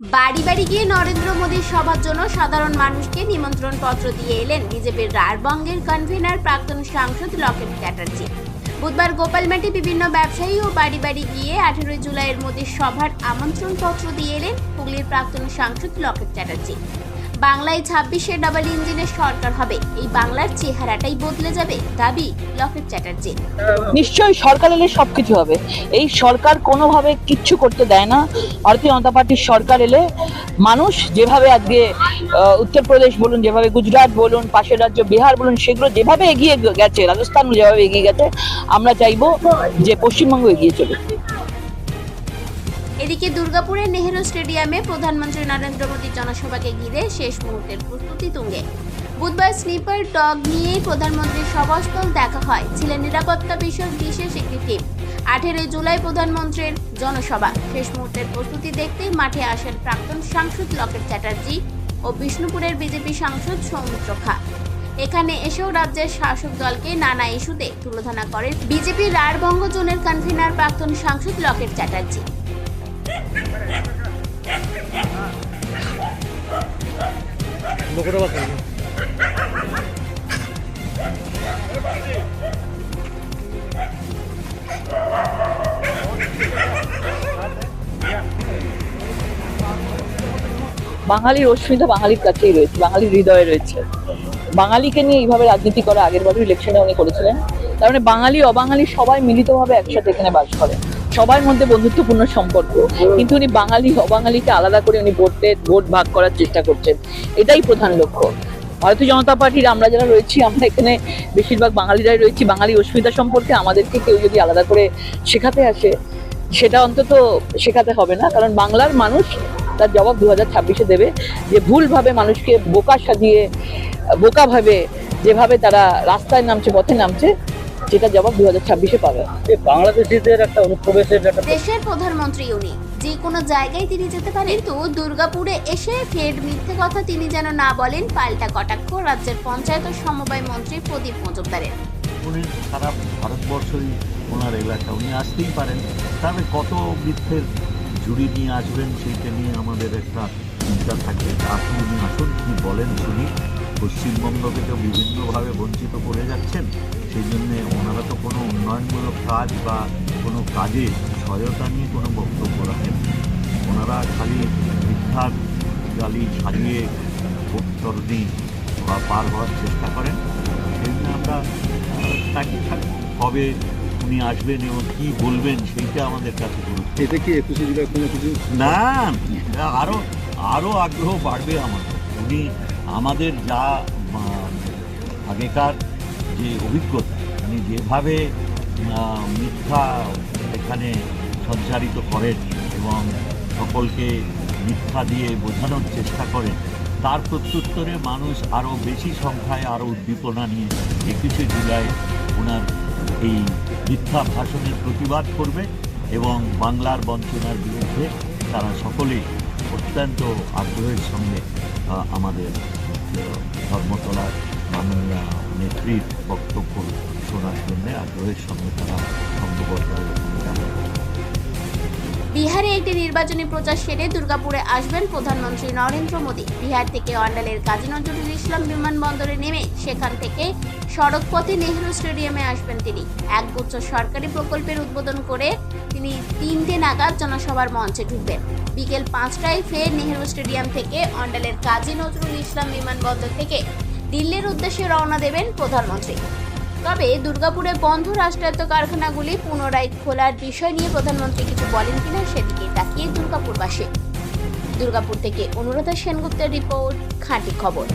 বাড়ি বাড়ি গিয়ে নরেন্দ্র মোদীর সভার জন্য সাধারণ মানুষকে নিমন্ত্রণ পত্র দিয়ে এলেন বিজেপির রাঢ়বঙ্গের কনভেনার প্রাক্তন সাংসদ লকেট চ্যাটার্জি। বুধবার গোপালমাটি বিভিন্ন ব্যবসায়ী ও বাড়ি বাড়ি গিয়ে আঠেরোই জুলাইয়ের মোদীর সভার আমন্ত্রণ পত্র দিয়ে এলেন হুগলির প্রাক্তন সাংসদ লকেট চ্যাটার্জি। বাংলায় ছাব্বিশে ডাবল ইঞ্জিনের সরকার হবে। এই বাংলার চেহারাটাই বদলে যাবে দাবি লকেট চ্যাটার্জি। নিশ্চয়ই সরকার এলে সবকিছু হবে। এই সরকার কোনোভাবে কিচ্ছু করতে দেয় না। ভারতীয় জনতা পার্টির সরকার এলে মানুষ যেভাবে আজকে উত্তরপ্রদেশ বলুন, যেভাবে গুজরাট বলুন, পাশের রাজ্য বিহার বলুন, সেগুলো যেভাবে এগিয়ে গেছে, রাজস্থান যেভাবে এগিয়ে গেছে, আমরা চাইব যে পশ্চিমবঙ্গ এগিয়ে চলুক। এদিকে দুর্গাপুরের নেহেরু স্টেডিয়ামে প্রধানমন্ত্রী নরেন্দ্র মোদীর জনসভাকে ঘিরে শেষ মুহূর্তের প্রস্তুতি তুঙ্গে। বুধবার স্নিপার ডগ নিয়ে প্রধানমন্ত্রীর সভাস্থল দেখা হয়। ছিলেন নিরাপত্তা বিষয়ক বিশেষ একটি টিম। আঠেরোই জুলাই প্রধানমন্ত্রীর জনসভা। শেষ মুহূর্তের প্রস্তুতি দেখতে মাঠে আসেন প্রাক্তন সাংসদ লকেট চ্যাটার্জি ও বিষ্ণুপুরের বিজেপি সাংসদ সৌমিত্র খা। এখানে এসেও রাজ্যের শাসক দলকে নানা ইস্যুতে তুলোধনা করেন বিজেপির রাঢ়বঙ্গ জোনের কনভেনার প্রাক্তন সাংসদ লকেট চ্যাটার্জি। বকুড়া বাস বাঙালির অস্মিতা বাঙালির কাছেই রয়েছে, বাঙালির হৃদয়ে রয়েছে। বাঙালিকে নিয়ে এইভাবে রাজনীতি করা আগের বারের ইলেকশনে উনি করেছিলেন। তার মানে বাঙালি, অবাঙালি সবাই মিলিতভাবে একসাথে এখানে বাস করে। সবার মধ্যে বন্ধুত্বপূর্ণ সম্পর্ক। কিন্তু উনি বাঙালি, অবাঙালিকে আলাদা করে উনি ভোটে ভোট ভাগ করার চেষ্টা করছেন। এটাই প্রধান লক্ষ্য। ভারতীয় জনতা পার্টির আমরা যারা রয়েছি, আমরা এখানে বেশিরভাগ বাঙালিরাই রয়েছি। বাঙালি অসুবিধা সম্পর্কে আমাদেরকে কেউ যদি আলাদা করে শেখাতে আসে, সেটা অন্তত শেখাতে হবে না। কারণ বাংলার মানুষ তার জবাব দু হাজার ছাব্বিশে দেবে যে ভুলভাবে মানুষকে বোকা সাজিয়ে বোকাভাবে যেভাবে তারা রাস্তায় নামছে, পথে নামছে যেটা জবাব দু হাজার ছাব্বিশে পাবে। বাংলাদেশিদের একটা অনুপ্রবেশের দেশের প্রধানমন্ত্রী উনি। যে কোনো জায়গায় তিনি যেতে পারেন। কিন্তু দুর্গাপুরে এসে ফের মিথ্যে কথা তিনি যেন না বলেন পাল্টা কটাক্ষ রাজ্যের পঞ্চায়েত ও সমবায় মন্ত্রী প্রদীপ মজুমদারের। উনি সারা ভারতবর্ষই ওনার এলাকা উনি আসতেই পারেন। তবে কত মিথ্যের জুড়ি নিয়ে আসবেন সেইটা নিয়ে আমাদের একটা চিন্তা থাকবে আপনি উনি আসুন কি বলেন শুনি। পশ্চিমবঙ্গকে তো বিভিন্নভাবে বঞ্চিত করে যাচ্ছেন। সেই জন্যে ওনারা তো কোনো উন্নয়নমূলক কাজ বা কোনো কাজে সহায়তা নিয়ে কোনো বক্তব্য রাখেন। ওনারা খালি মিথ্যার গালি সাজিয়ে ভোটতরণী বা পার হওয়ার চেষ্টা করেন। সেই জন্য আমরা তাকিয়ে থাকি। কবে উনি আসবেন এবং কী বলবেন সেইটা আমাদের কাছে গুরুত্ব এতে কি একুশে জুলাই কোনো কিছু? না আরও আরও আগ্রহ বাড়বে আমাদের উনি আমাদের যা আগেকার যে অভিজ্ঞতা উনি যেভাবে মিথ্যা এখানে সঞ্চারিত করেন এবং সকলকে মিথ্যা দিয়ে বোঝানোর চেষ্টা করেন, তার প্রত্যুত্তরে মানুষ আরও বেশি সংখ্যায় আরও উদ্দীপনা নিয়ে একুশে জুলাই ওনার এই মিথ্যা ভাষণের প্রতিবাদ করবে এবং বাংলার বঞ্চনার বিরুদ্ধে তারা সকলেই অত্যন্ত আগ্রহের সঙ্গে আমাদের ধর্মতলার মাননীয় নেত্রীর বক্তব্য শোনার জন্য আগ্রহের সঙ্গে তারা যাবে। বিহারে একটি নির্বাচনী প্রচার সেরে দুর্গাপুরে আসবেন প্রধানমন্ত্রী নরেন্দ্র মোদী। বিহার থেকে অন্ডালের কাজী নজরুল ইসলাম বিমানবন্দরে নেমে সেখান থেকে সড়কপথে নেহরু স্টেডিয়ামে আসবেন তিনি। একগুচ্ছ সরকারি প্রকল্পের উদ্বোধন করে তিনি তিনটে নাগাদ জনসভার মঞ্চে ঢুকবেন। বিকেল পাঁচটায় ফের নেহরু স্টেডিয়াম থেকে অন্ডালের কাজী নজরুল ইসলাম বিমানবন্দর থেকে দিল্লির উদ্দেশ্যে রওনা দেবেন প্রধানমন্ত্রী। তবে দুর্গাপুরে বন্ধ রাষ্ট্রায়ত্ত কারখানাগুলি পুনরায় খোলার বিষয় নিয়ে প্রধানমন্ত্রী কিছু বলেন কিনা সেদিকে তাকিয়ে দুর্গাপুরবাসী। দুর্গাপুর থেকে অনুরাধা সেনগুপ্তের রিপোর্ট, খাঁটি খবর।